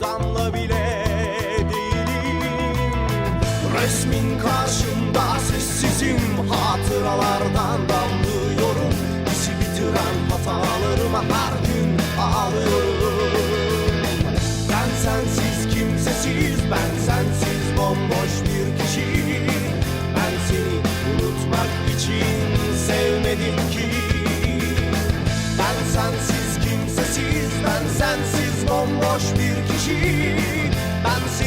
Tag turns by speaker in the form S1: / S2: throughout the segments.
S1: damla bile değilim. Resmin karşımda sessizim Hatıralardan damlıyorum. Bizi bitiren hatalarıma her gün ağlıyorum. Ben sensiz kimsesiz Ben sensiz bomboş bir kişi Ben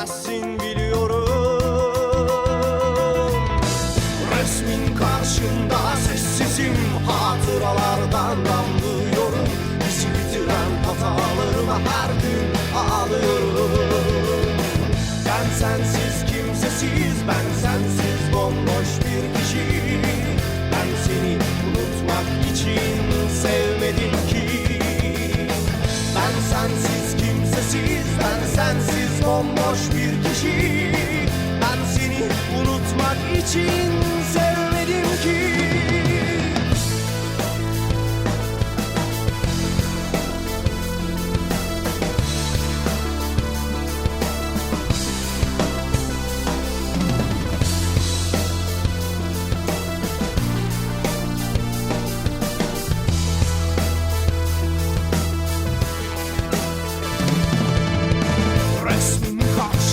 S1: Artık gelmezsin biliyorum. Resmin karşımda sessizim Hatıralardan damlıyorum. Bizi bitiren hatalarıma her gün ağlıyorum. Ben sensiz kimsesiz Ben sensiz bomboş bir kişi Ben seni unutmak için bomboş bir kişi. Ben seni unutmak için